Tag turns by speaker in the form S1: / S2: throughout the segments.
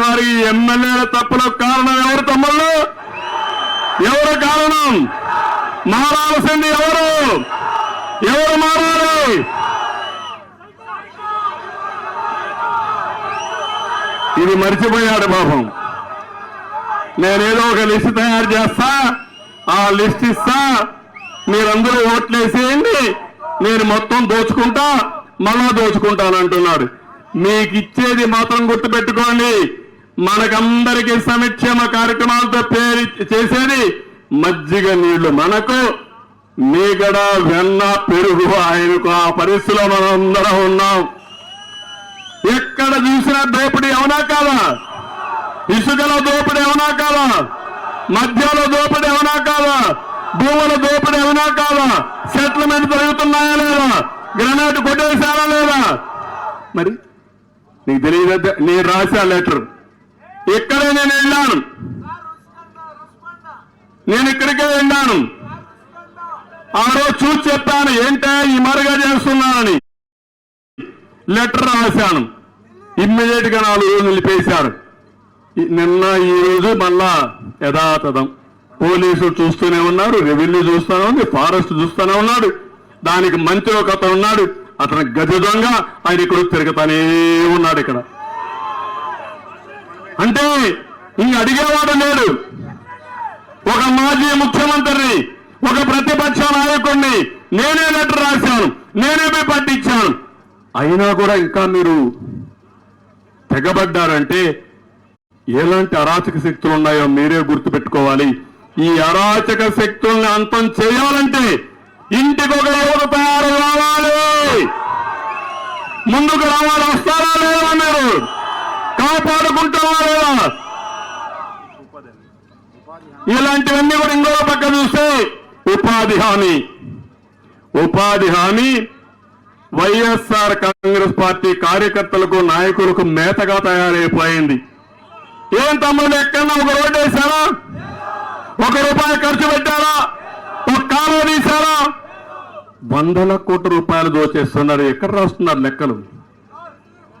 S1: వారి ఎమ్మెల్యేల తప్పుల కారణం ఎవరు తమ్ముళ్ళు? ఎవరు కారణం? మారాల్సింది ఎవరు? ఎవరు మారాలి? ఇది మర్చిపోయాడు పాపం. నేనేదో ఒక లిస్ట్ తయారు చేస్తా ఆ లిస్ట్ ఇస్తా మీరందరూ ఓట్లేసేయండి నేను మొత్తం దోచుకుంటా మళ్ళా దోచుకుంటానంటున్నాడు. మీకు ఇచ్చేది మాత్రం గుర్తుపెట్టుకోండి. మనకందరికి సంక్షేమ కార్యక్రమాలతో పేరు చేసేది మజ్జిగ నీళ్ళు. మనకు మీగడ వెన్న పెరుగు ఆయనకు ఆ పరిస్థితిలో మనం అందరం ఉన్నాం. ఎక్కడ చూసినా దోపిడీ అవునా కాదా? ఇసుకలో దోపిడీ అవునా కాదా? మధ్యలో దోపిడీ అవునా కాదా? భూముల దోపిడీ అవునా కాదా? సెటిల్మెంట్ జరుగుతున్నాయా లేదా? గ్రనేట్ కొట్టేశారా లేదా? మరి నీకు తెలియదు నేను రాశా లెటర్. ఇక్కడే నేను వెళ్ళాను. నేను ఇక్కడికే వెళ్ళాను. ఆ రోజు చూసి చెప్పాను ఏంటో ఈ మరుగా చేస్తున్నానని? లెటర్ రాశాను. ఇమ్మీడియట్గా నాలుగు రోజులు నిలిపేశారు. నిన్న ఈ రోజు మళ్ళా యథాతథం. పోలీసులు చూస్తూనే ఉన్నారు రెవెన్యూ చూస్తూనే ఉంది ఫారెస్ట్ చూస్తూనే ఉన్నాడు. దానికి మంత్రి ఒక అతను ఉన్నాడు. అతను గజ దొంగ. ఆయన ఇక్కడ తిరుగుతానే ఉన్నాడు ఇక్కడ. అంటే ఇంక అడిగేవాడు లేడు. ఒక మాజీ ముఖ్యమంత్రిని ఒక ప్రతిపక్ష నాయకుడిని నేనే లెటర్ రాశాను నేనే పట్టించాను అయినా కూడా ఇంకా మీరు తెగబడ్డారంటే ఎలాంటి అరాచక శక్తులు ఉన్నాయో మీరే గుర్తుపెట్టుకోవాలి. ఈ అరాచక శక్తుల్ని అంతం చేయాలంటే ఇంటికి ఒక యువత తయారు కావాలి. ముందుకు రావాలి వస్తారా లేదా మీరు కాపాడుకుంటావా? లేదా ఇలాంటివన్నీ కూడా ఇంకో పక్క చూస్తే ఉపాధి హామీ. ఉపాధి హామీ వైఎస్ఆర్ కాంగ్రెస్ పార్టీ కార్యకర్తలకు నాయకులకు మేతగా తయారైపోయింది. ఏం తమ్ముడు ఎక్కడన్నా ఒక రోడ్డు వేశారా? ఒక రూపాయి ఖర్చు పెట్టారా? ఒక కాలువ తీశారా? వందల కోట్ల రూపాయలు దోచేస్తున్నారు. ఎక్కడ రాస్తున్నారు లెక్కలు?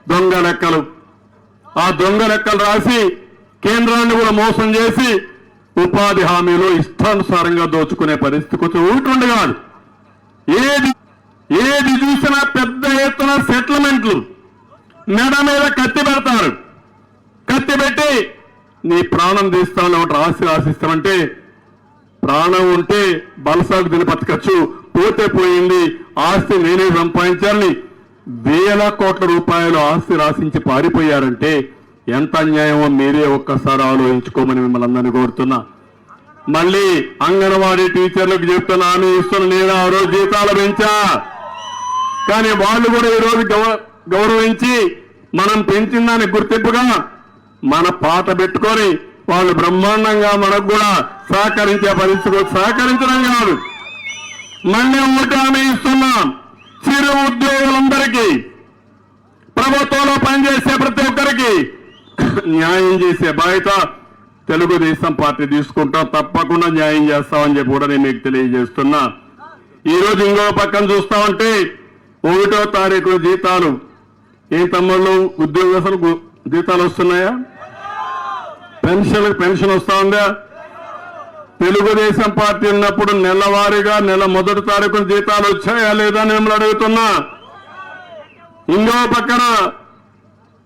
S1: దొంగ లెక్కలు. ఆ దొంగ లెక్కలు రాసి కేంద్రాన్ని కూడా మోసం చేసి ఉపాధి హామీలో ఇష్టానుసారంగా దోచుకునే పరిస్థితికి వచ్చి ఊటుండే కాదు ఏది ఏది చూసినా పెద్ద ఎత్తున సెటిల్మెంట్లు. మెడ మీద కత్తి పెడతారు. కత్తి పెట్టి నీ ప్రాణం తీస్తాను ఒకటి రాసి రాసిస్తామంటే ప్రాణం ఉంటే బలసాగు దీన్ని బతకచ్చు. పోతే పోయింది ఆస్తి నేనే సంపాదించాలని వేల కోట్ల రూపాయలు ఆస్తి రాసించి పారిపోయారంటే ఎంత అన్యాయమో మీరే ఒక్కసారి ఆలోచించుకోమని మిమ్మల్ని అందరినీ కోరుతున్నా. మళ్ళీ అంగన్వాడీ టీచర్లకు చెప్తున్నా హామీ ఇస్తున్న నేను ఆ రోజు జీతాలు పెంచా. కానీ వాళ్ళు కూడా ఈరోజు గౌ- గౌరవించి మనం పెంచిన దానికి గుర్తింపుగా మన పాట పెట్టుకొని వాళ్ళు బ్రహ్మాండంగా మనకు కూడా సహకరించే పరిస్థితి సహకరించడం కాదు. మళ్ళీ ఒకటి హామీ ఇస్తున్నాం. చిరు ఉద్యోగులందరికీ ప్రభుత్వంలో పనిచేసే ప్రతి ఒక్కరికి న్యాయం చేసే బాధ్యత తెలుగుదేశం పార్టీ తీసుకుంటాం. తప్పకుండా న్యాయం చేస్తామని చెప్పి కూడా నేను మీకు తెలియజేస్తున్నా. ఈ రోజు ఇంకో పక్కన చూస్తా ఉంటే ఒకటో తారీఖు జీతాలు. ఏ తమ్ముళ్ళు ఉద్యోగస్తులకు జీతాలు వస్తున్నాయా? పెన్షన్ పెన్షన్ వస్తా ఉందా? తెలుగుదేశం పార్టీ ఉన్నప్పుడు నెలవారీగా నెల మొదటి తారీఖున జీతాలు వచ్చాయా లేదా అని మిమ్మల్ని అడుగుతున్నా. ఇంకో పక్కన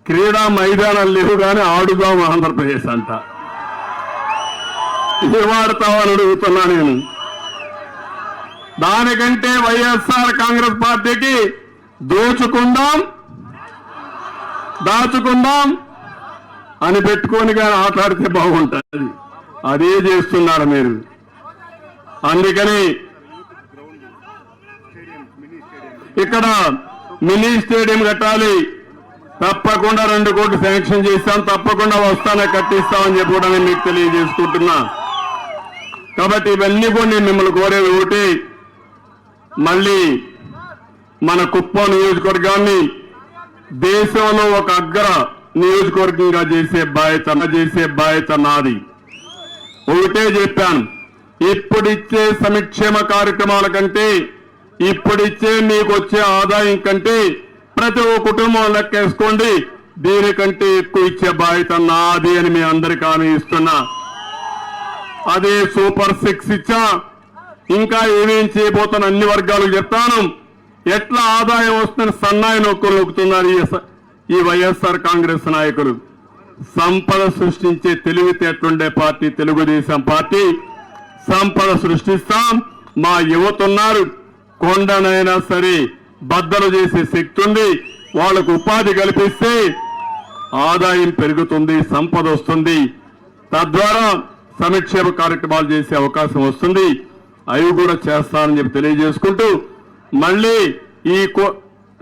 S1: క్రీడా మైదానాలు లేవు కానీ ఆడుదాం ఆంధ్రప్రదేశ్ అంట. ఇది అడుగుతున్నా నేను. దానికంటే వైఎస్ఆర్ కాంగ్రెస్ పార్టీకి దోచుకుందాం దాచుకుందాం అని పెట్టుకొని కానీ ఆటాడితే బాగుంటుంది. అదే చేస్తున్నారు మీరు. అందుకని ఇక్కడ మినీ స్టేడియం కట్టాలి. తప్పకుండా రెండు కోట్లు శాంక్షన్ చేస్తాం. తప్పకుండా వస్తానే కట్టిస్తామని చెప్పి కూడా నేను మీకు తెలియజేసుకుంటున్నా. కాబట్టి ఇవన్నీ కూడా నేను మిమ్మల్ని కోరేది ఒకటి మళ్ళీ మన కుప్పం నియోజకవర్గాన్ని దేశంలో ఒక అగ్ర నియోజకవర్గంగా చేసే బాధ్యత చేసే బాధ్యత నాది. ఒకటే చెప్పాను. ఇప్పుడిచ్చే సంక్షేమ కార్యక్రమాల కంటే ఇప్పుడిచ్చే మీకు వచ్చే ఆదాయం కంటే ప్రతి ఒక్క కుటుంబం లెక్కేసుకోండి. దీనికంటే ఎక్కువ ఇచ్చే బాధ్యత నాది అని మీ అందరికీ హామీ ఇస్తున్నా. అదే సూపర్ సిక్స్ ఇచ్చా. ఇంకా ఏమేం చేయబోతున్న అన్ని వర్గాలు చెప్తాను. ఎట్లా ఆదాయం వస్తుందని సన్నాయి నొక్కులు నొక్కుతున్నారు ఈ వైఎస్ఆర్ కాంగ్రెస్ నాయకులు. సంపద సృష్టించే తెలివితేటలుండే పార్టీ తెలుగుదేశం పార్టీ. సంపద సృష్టిస్తాం మా యువత ఉన్నారు. కొండనైనా సరే బద్దలు చేసే శక్తి ఉంది వాళ్ళకు ఉపాధి కల్పిస్తే ఆదాయం పెరుగుతుంది సంపద వస్తుంది. తద్వారా సంక్షేమ కార్యక్రమాలు చేసే అవకాశం వస్తుంది. అవి కూడా చేస్తానని చెప్పి తెలియజేసుకుంటూ మళ్ళీ ఈ కో-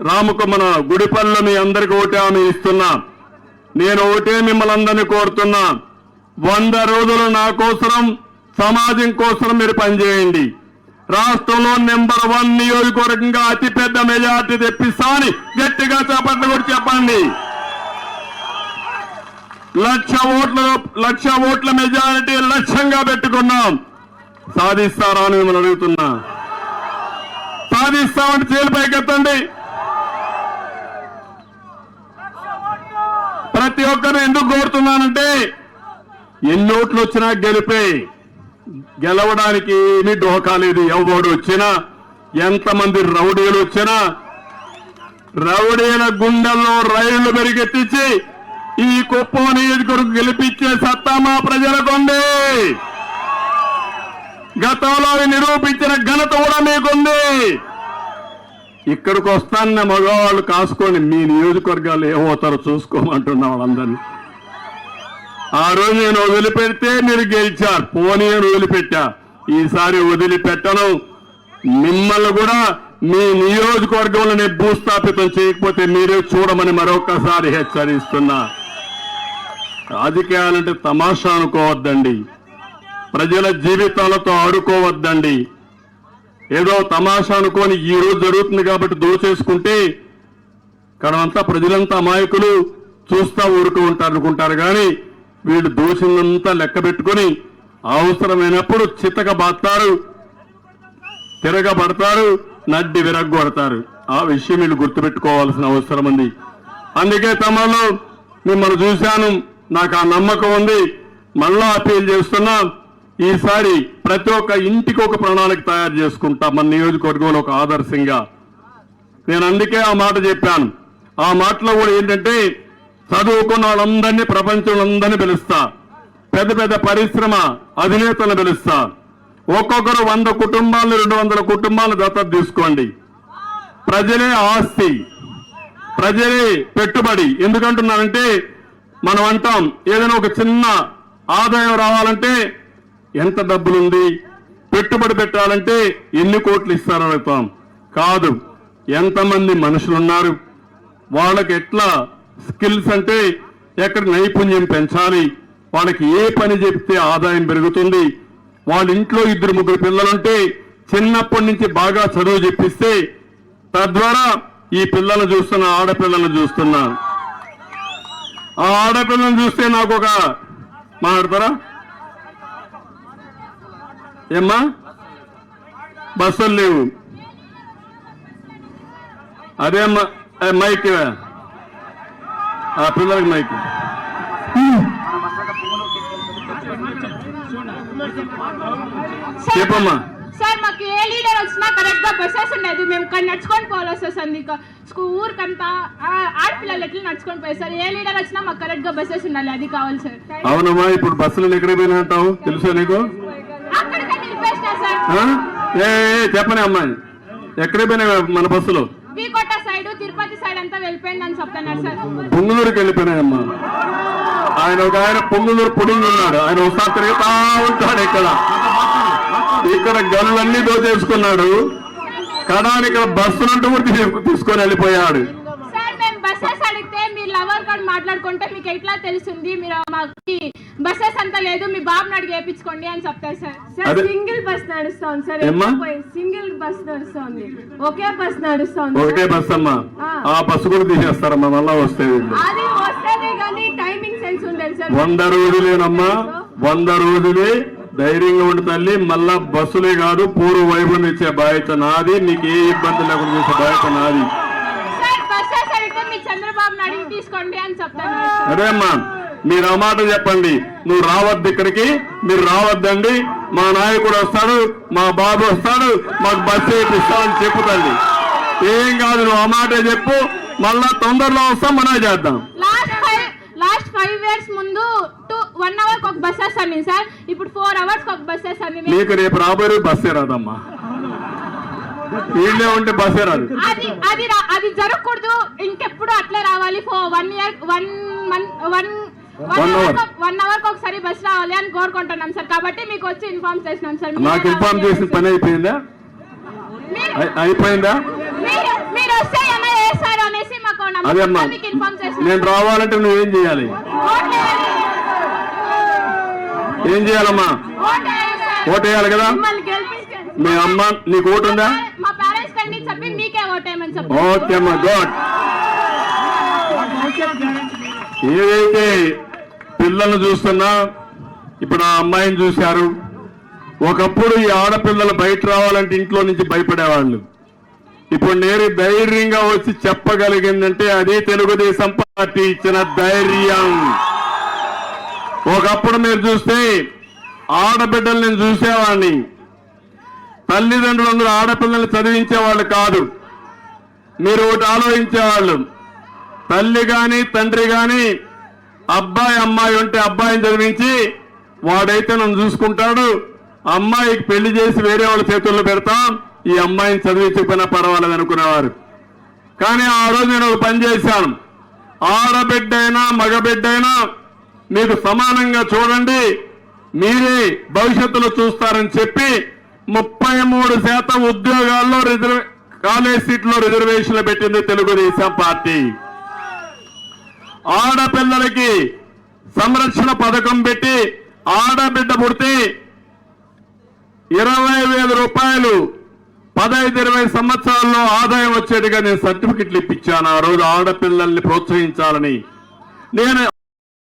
S1: రామకు మన గుడిపల్లి మీ అందరికి ఒకటి హామీ ఇస్తున్నా. నేను ఒకటే మిమ్మల్ని అందరినీ కోరుతున్నా. వంద రోజులు నా కోసరం సమాజం కోసం మీరు పనిచేయండి. రాష్ట్రంలో నెంబర్ వన్ నియోజకవర్గంగా అతిపెద్ద మెజార్టీ తెప్పిస్తామని గట్టిగా చేపట్లు కూడా చెప్పండి. లక్ష ఓట్ల లక్ష ఓట్ల మెజారిటీ లక్ష్యంగా పెట్టుకున్నాం. సాధిస్తారా అని మిమ్మల్ని అడుగుతున్నా. సాధిస్తామంటే చేలు పైకెత్తండి ప్రతి ఒక్కరు ఎందుకు కోరుతున్నానంటే ఎన్ని ఓట్లు వచ్చినా గెలిపే గెలవడానికి ఏమీ డోకా లేదు ఎవడు వచ్చినా ఎంతమంది రౌడీలు వచ్చినా రౌడీల గుండెల్లో రైళ్ళు పెరిగెత్తించి ఈ కుప్పం నియోజకవర్గం గెలిపించే సత్తా మా ప్రజలకుంది గతంలో నిరూపించిన ఘనత కూడా మీకుంది. ఇక్కడికి వస్తాన్న మగవాళ్ళు కాసుకొని మీ నియోజకవర్గాలు ఏమవుతారో చూసుకోమంటున్నా వాళ్ళందరినీ. ఆ రోజు నేను వదిలిపెడితే మీరు గెలిచారు. పోనీ అని వదిలిపెట్టా. ఈసారి వదిలిపెట్టను. మిమ్మల్ని కూడా మీ నియోజకవర్గంలోని భూస్థాపితం చేయకపోతే మీరే చూడమని మరొకసారి హెచ్చరిస్తున్నా. రాజకీయాలంటే తమాషా అనుకోవద్దండి. ప్రజల జీవితాలతో ఆడుకోవద్దండి. ఏదో తమాషా అనుకొని ఈ రోజు జరుగుతుంది కాబట్టి దోచేసుకుంటే కడమంతా ప్రజలంతా అమాయకులు చూస్తా ఊరుకు ఉంటారు అనుకుంటారు కానీ వీళ్ళు దోషినంతా లెక్క పెట్టుకుని అవసరమైనప్పుడు చితక బాస్తారు తిరగబడతారు నడ్డి విరగ్గొడతారు. ఆ విషయం వీళ్ళు గుర్తుపెట్టుకోవాల్సిన అవసరం ఉంది. అందుకే తమలో మిమ్మల్ని చూశాను. నాకు ఆ నమ్మకం ఉంది. మళ్ళా అప్పీల్ చేస్తున్నా. ఈసారి ప్రతి ఒక్క ఇంటికి ఒక ప్రణాళిక తయారు చేసుకుంటా మన నియోజకవర్గంలో ఒక ఆదర్శంగా. నేను అందుకే ఆ మాట చెప్పాను. ఆ మాటలో కూడా ఏంటంటే చదువుకున్న వాళ్ళందరినీ ప్రపంచంలో పిలుస్తా. పెద్ద పెద్ద పరిశ్రమ అధినేతలను పిలుస్తా. ఒక్కొక్కరు వంద కుటుంబాలను రెండు వందల కుటుంబాలను దత్తత తీసుకోండి. ప్రజలే ఆస్తి. ప్రజలే పెట్టుబడి. ఎందుకంటున్నానంటే మనం అంటాం ఏదైనా ఒక చిన్న ఆదాయం రావాలంటే ఎంత డబ్బులుంది? పెట్టుబడి పెట్టాలంటే ఎన్ని కోట్లు ఇస్తారని అడుగుతాం కాదు ఎంతమంది మనుషులు ఉన్నారు వాళ్ళకి ఎట్లా స్కిల్స్ అంటే ఎక్కడ నైపుణ్యం పెంచాలి? వాళ్ళకి ఏ పని చెప్తే ఆదాయం పెరుగుతుంది? వాళ్ళ ఇంట్లో ఇద్దరు ముగ్గురు పిల్లలుంటే చిన్నప్పటి నుంచి బాగా చదువు చెప్పిస్తే తద్వారా ఈ పిల్లలను చూస్తున్న ఆడపిల్లలను చూస్తున్నా. ఆ ఆడపిల్లను చూస్తే నాకు ఒక మాట్లాడతారా? ఏమ్మా? బస్సులు లేవు. అదే మైక్. ఆ పిల్లలకి మైక్. చెప్పమ్మా.
S2: సార్ మాకు ఏ లీడర్ వచ్చినా కరెక్ట్గా బస్సెస్ ఉండేది. మేము ఇక్కడ నడుచుకొని పోవాలి సార్ సందిక స్కూ ఊరికంతా ఆడపిల్లలు ఎట్లా నడుచుకొని పోయి సార్? ఏ లీడర్ వచ్చినా మాకు కరెక్ట్గా బస్సెస్ ఉండాలి. అది కావాలి సార్.
S1: అవునమ్మా ఇప్పుడు బస్సులు ఎక్కడ పోయినా అంటావు? తెలుసా నీకు? ఏ చెప్పనే అమ్మాయి. ఎక్కడ పోయినా మన బస్సులు?
S2: వీకోట సైడ్ తిరుపతి సైడ్ అంతా వెళ్ళిపోయింది అని చెప్తున్నారు సార్.
S1: పొంగులూరుకి వెళ్ళిపోయినాయమ్మా ఆయన ఒక ఆయన పొంగులూరు పొడుగు ఉన్నాడు. ఆయన ఒకసారి తిరుగుతా ఉంటాడు ఇక్కడ. ఇక్కడ గనులన్నీ దోచేసుకున్నాడు. కడానికి ఇక్కడ బస్సులంటూ కూడా తీసుకొని వెళ్ళిపోయాడు.
S2: సార్ మేము బస్సెస్ అడిగితే మీ లవర్ కార్డ్ మాట్లాడుకుంటే మీకు ఎట్లా తెలుస్తుంది మీరు మాకు బస్సెస్ అంతా లేదు మీ బాబుని అడిగి వేయించుకోండి అని చెప్తారు సార్.
S3: సార్ సింగిల్ బస్ నడుస్తోంది సార్ సింగిల్ బస్ నడుస్తోంది. ఒకే బస్ నడుస్తోంది
S1: ఒకటే బస్ అమ్మా? ఆ. బస్సు కూడా తీసేస్తారమ్మా మళ్ళా వస్తే
S3: అది వస్తేనే కానీ టైమింగ్ సెన్స్ ఉండదు సార్.
S1: వంద రోజులేనమ్మా? వంద రోజులే ధైర్యంగా ఉండి తల్లి. మళ్ళా బస్సులే కాదు పూర్వ వైభవం ఇచ్చే బాధ్యత నాది. నీకు ఏ ఇబ్బంది లేకుండా చేసే బాధ్యత నాది. అదే అమ్మా. మీరు ఆ మాట చెప్పండి. నువ్వు రావద్దు ఇక్కడికి మీరు రావద్దండి. మా నాయకుడు వస్తాడు మా బాబు వస్తాడు మాకు బస్సు ఇప్పిస్తామని చెప్పుతండి ఏం కాదు నువ్వు ఆ మాటే చెప్పు. మళ్ళా తొందరలో వస్తాం మనం చేద్దాం.
S2: లాస్ట్ ఫైవ్ ఇయర్స్ ముందు టూ వన్ అవర్ ఒక బస్ సార్. ఇప్పుడు ఫోర్ అవర్స్ ఒక బస్ వస్తుంది.
S1: నీకు రేపు రాబోయే బస్సే రాదమ్మా. వీళ్ళే ఉంటే బస్సే రాదు.
S2: అది అది అది జరగకూడదు. ఇంకెప్పుడు అట్లే రావాలి. Four one year one month one. One hour ఒకసారి బస్ రావాలి అని కోరుకుంటున్నాం సార్. కాబట్టి మీకు వచ్చి ఇన్ఫార్మ్ చేసినాం సార్.
S1: నాకు ఇన్ఫార్మ్. చేసిన పని అయిపోయిందా? అయిపోయిందా?
S2: మీరు మీరు వస్తే ఏమైనా చేస్తారు అనేసి మాకు మీకు ఇన్ఫార్మ్ చేసినాం
S1: నేను రావాలంటే నువ్వేం చేయాలి. ఏం చేయాలమ్మా. ఓటు వేయాలి కదా. మీ అమ్మ నీకు ఓటు ఉందా?
S2: మా పేరెంట్స్ కండి చెప్పి మీకే ఓటేయమని చెప్పి.
S1: ఓకే అమ్మా గుడ్. ఏదైతే పిల్లలను చూస్తున్నా ఇప్పుడు ఆ అమ్మాయిని చూశారు. ఒకప్పుడు ఈ ఆడపిల్లలు బయట రావాలంటే ఇంట్లో నుంచి భయపడేవాళ్ళు. ఇప్పుడు నేను ధైర్యంగా వచ్చి చెప్పగలిగిందంటే అది తెలుగుదేశం పార్టీ ఇచ్చిన ధైర్యం. ఒకప్పుడు మీరు చూస్తే ఆడబిడ్డలు నేను చూసేవాడిని. తల్లిదండ్రులందరూ ఆడపిల్లల్ని చదివించేవాళ్ళు కాదు. మీరు ఒకటి ఆలోచించేవాళ్ళు. తల్లి కానీ తండ్రి కానీ అబ్బాయి అమ్మాయి ఉంటే అబ్బాయిని చదివించి వాడైతే నన్ను చూసుకుంటాడు. అమ్మాయికి పెళ్ళి చేసి వేరే వాళ్ళ చేతుల్లో పెడతాం. ఈ అమ్మాయిని చదివించకపోయినా పర్వాలేదు అనుకునేవారు. కానీ ఆ రోజు నేను ఒక పని చేశాను. ఆడబిడ్డైనా మగబిడ్డైనా మీకు సమానంగా చూడండి. మీరే భవిష్యత్తులో చూస్తారని చెప్పి ముప్పై మూడు శాతం ఉద్యోగాల్లో రిజర్వే కాలేజ్ సీట్లో రిజర్వేషన్లు పెట్టింది తెలుగుదేశం పార్టీ. ఆడపిల్లలకి సంరక్షణ పథకం పెట్టి ఆడబిడ్డ పుడితే ఇరవై వేల రూపాయలు పదహైదు ఇరవై సంవత్సరాల్లో ఆదాయం వచ్చేట్టుగా నేను సర్టిఫికెట్లు ఇప్పించాను. ఆ రోజు ఆడపిల్లల్ని ప్రోత్సహించాలని. నేను